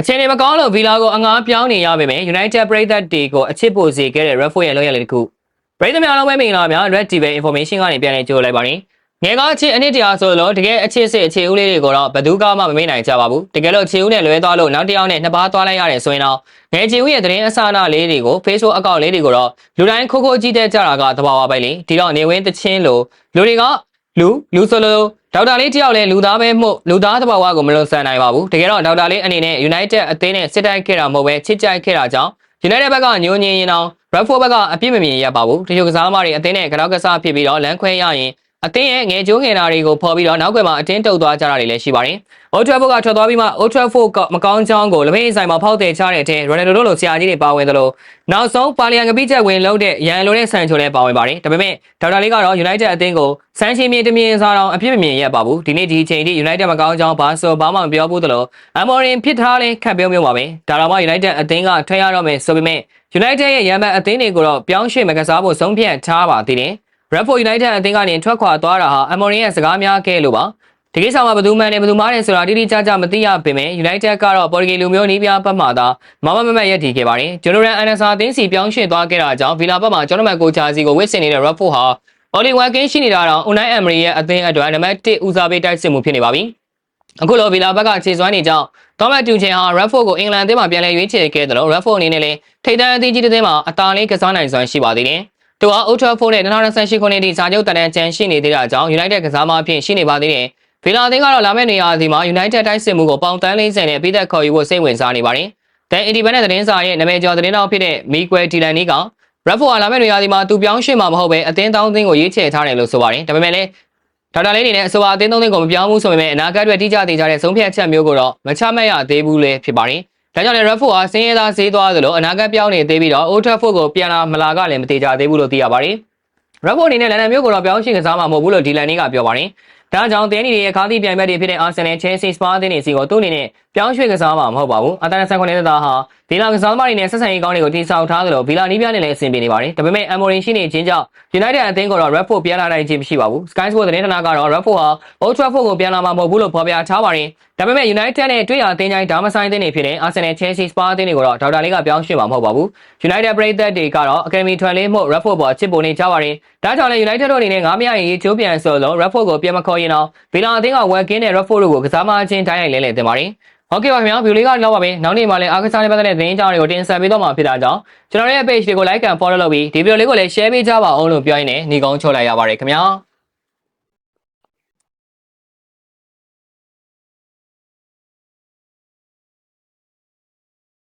အခြေအနေမကောင်းလို့ဗီလာကိုအငားပြောင်းနေရပေမဲ့ United ပရိသတ်တွေကိုအချစ်ပိုစေခဲ့တဲ့ Redford ရဲ့လောက်ရလေးတစ်ခုပရိသတ်များလုံးပဲမင်္ဂလာပါ Red TV information ကနေပြန်လည်ကြိုလိုက်ပါရင်ငယ်ကအချစ်အနှစ်တရာဆိုလို့တကယ်အချစ်စစ်အခြေဦးလေးတွေကိုတော့ဘယ်သူကမှမမေ့နိုင်ကြပါဘူးတကယ်လို့အခြေဦးနဲ့လွဲသွားလို့နောက်တစ်ယောက်နဲ့နှစ်ပါးသွားလိုက်ရတယ်ဆိုရင်တော့ငယ်အခြေဦးရဲ့သတင်းအစအနလေးတွေကို Facebook အကောင့်လေးတွေကိုတော့လူတိုင်းခိုးခိုးကြည့်တဲ့ကြတာကသဘာဝပဲလေဒီတော့နေဝင်းတချင်းလို့လူတွေက လူလူဆိုလို့ဒေါက်တာလေးတယောက်လည်းလူသားပဲမှုလူသားသဘာဝကိုမလွန်ဆန်နိုင်ပါဘူးတကယ်တော့ဒေါက်တာလေးအနေနဲ့ United အသင်းနဲ့စစ်တိုက်ခဲ့တာမဟုတ်ပဲချစ်ကြိုက်ခဲ့တာကြောင့် United ဘက်ကညိုညင်ရင်အောင် Bradford ဘက်ကအပြစ်မမြင်ရပါဘူးတချို့ကစားသမားတွေအသင်းနဲ့ကတော့ကစားဖြစ်ပြီးတော့လမ်းခွဲရရင် အသင်းရဲ့ငယ်ကျိုးငယ်နာတွေကိုဖော်ပြီးတော့နောက်ကွယ်မှာအတင်းတုပ်သွားကြတာတွေလည်းရှိပါတယ်။ Old Trafford ကထွက်သွားပြီးမှ Old Trafford ကမကောင်းချောင်းကိုလမိတ်ဆိုင်မှာဖောက်တယ်ချတဲ့အထက် Ronaldo တို့လိုဆရာကြီးတွေပါဝင်သလိုနောက်ဆုံးပါလီယံကပိချက်ဝင်လုပ်တဲ့ရန်လိုတဲ့ဆန်ချိုလည်းပါဝင်ပါတယ်။ဒါပေမဲ့ဒေါက်တာလေးကတော့ United အသင်းကိုစမ်းချင်းမြေတမြင်စားတော့အပြစ်မမြင်ရပါဘူး။ဒီနေ့ဒီအချိန်ထိ United မကောင်းချောင်းဘာဆိုဘာမှမပြောဘူးသလို Amorim ဖြစ်ထားလဲခက်ပြောမျိုးပါပဲ။ဒါတော့မှ United အသင်းကထွက်ရတော့မယ်ဆိုပေမဲ့ United ရဲ့ရန်ဘတ်အသင်းတွေကိုတော့ပြောင်းရွှေ့မကစားဖို့ဆုံးဖြတ်ထားပါသေးတယ်။ Redford United အသင်းကနေထွက်ခွာသွားတာဟာ Amorim ရဲ့စကားများခဲ့လို့ပါ။ဒီကိစ္စမှာဘယ်သူမှန်တယ်ဘယ်သူမှားတယ်ဆိုတာတိတိကျကျမသိရပေမဲ့ United ကတော့ Portugal လူမျိုးနီးပြားဘက်မှသာမမမမရက်တည်ခဲ့ပါတယ်။ Jonathan Anderson အသင်းစီပြောင်းရွှေ့သွားခဲ့တာကြောင့် Villa ဘက်မှာ Jonathan ကိုချာစီကိုဝစ်ဆင်နေတဲ့ Redford ဟာ Oli Watkins ရှိနေတာတော့ Unai Emery ရဲ့အသင်းအတွက်နံပါတ်1ဦးစားပေးတိုက်စစ်မှုဖြစ်နေပါပြီ။အခုလိုဗီလာဘက်ကခြေစွမ်းနေကြောင်းတော်မတ်တူချင်ဟာ Redford ကိုအင်္ဂလန်အသင်းမှာပြန်လည်ရွေးချယ်ခဲ့တယ်လို့ Redford အနေနဲ့လည်းထိပ်တန်းအသင်းကြီးတစ်သင်းမှာအသာလေးကစားနိုင်စွမ်းရှိပါသေးတယ်။ သူဟာ Old Trafford နဲ့2028ခုနှစ်ထိစာချုပ်တန်တန်းကျန်ရှိနေသေးတာကြောင့် United ကစားမအဖြစ်ရှိနေပါသေးတယ်။ဗီလာအသင်းကတော့လာမယ့်နေရာစီမှာ United တိုက်စစ်မှုကိုပေါင်တန်း40နဲ့ပြည်သက်ခေါ်ယူဖို့စိတ်ဝင်စားနေပါတယ်။ The Independent သတင်းစာရဲ့နာမည်ကျော်သတင်းတော်ဖြစ်တဲ့ Miguel Tilani က Redford ဟာလာမယ့်နေရာစီမှာသူပြောင်းရွှေ့မှာမဟုတ်ပဲအသင်းတောင်းအသင်းကိုရွေးချယ်ထားတယ်လို့ဆိုပါတယ်။ဒါပေမဲ့လည်းဒေါက်တာလေးအနေနဲ့အဆိုပါအသင်းသုံးသင်းကိုမပြောင်းဘူးဆိုပေမဲ့အနာဂတ်အတွက်တိကျသေးကြတဲ့ဆုံးဖြတ်ချက်မျိုးကိုတော့မချမှတ်ရသေးဘူးလေဖြစ်ပါတယ်။ ဒါကြောင့်လည်း Redford ဟာစင်းရဲသားဈေးသွားသလိုအနာဂတ်ပြောင်းနေသေးပြီးတော့ Old Trafford ကိုပြန်လာမလာကလည်းမသေးကြသေးဘူးလို့သိရပါတယ်။ Redford အနေနဲ့လန်ဒန်မြို့ကိုတော့ပြောင်းရွှေ့ကစားမှာမဟုတ်ဘူးလို့ဒီလန်နီကပြောပါတယ်။ ဒါကြောင့်တင်းနီတွေရဲ့ခါးသီးပြိုင်ဘက်တွေဖြစ်တဲ့ Arsenal, Chelsea, Spurs အသင်းတွေစီကိုသူ့အနေနဲ့ပြောင်းရွှေ့ကစားမှာမဟုတ်ပါဘူး။အတန်ဆန်ခွန်နေတဲ့သားဟာဗီလာကစားသမားတွေနဲ့ဆက်ဆံရေးကောင်းတွေကိုတိစောက်ထားသလိုဗီလာနီးပြားနဲ့လည်းအဆင်ပြေနေပါတယ်။ဒါပေမဲ့ Amorim ရှိနေခြင်းကြောင့် United အသင်းကတော့ Redford ပြန်လာနိုင်ခြင်းမရှိပါဘူး။ Sky Sports သတင်းဌာနကတော့ Redford ဟာ Old Trafford ကိုပြန်လာမှာမဟုတ်ဘူးလို့ဖော်ပြထားပါတယ်။ဒါပေမဲ့ United နဲ့တွေ့ရအသင်းတိုင်းဒါမဆိုင်အသင်းတွေဖြစ်တဲ့ Arsenal, Chelsea, Spurs အသင်းတွေကိုတော့ဒေါက်တာလေးကပြောင်းရွှေ့မှာမဟုတ်ပါဘူး။ United ပရိသတ်တွေကတော့ Academy ထွန်လေးမှု Redford ပေါ်ချစ်ပုံနေကြပါတယ်။ဒါကြောင့်လည်း United တို့အနေနဲ့ငားမရရင်ရေချိုးပြန်ဆိုလို့ Redford ကိုပြန်မခေါ်ရင်တော့ဗီလာအသင်းကဝက်ကင်းတဲ့ Redford တို့ကိုကစားမချင်းတိုင်းရိုက်လဲလဲတင်ပါတယ်။ဟုတ်ကဲ့ပါခင်ဗျာဗီဒီယိုလေးကတော့ပါပဲနောက်နေ့မှလည်းအားကစားနဲ့ပတ်သက်တဲ့သတင်းကြောင်းတွေကိုတင်ဆက်ပေးတော့မှာဖြစ်တာကြောင့်ကျွန်တော်ရဲ့ page တွေကို like and follow လုပ်ပြီးဒီဗီဒီယိုလေးကိုလည်း share ပေးကြပါအောင်လို့ပြောရင်းနဲ့ညီကုန်းချုပ်လိုက်ရပါတယ်ခင်ဗျာ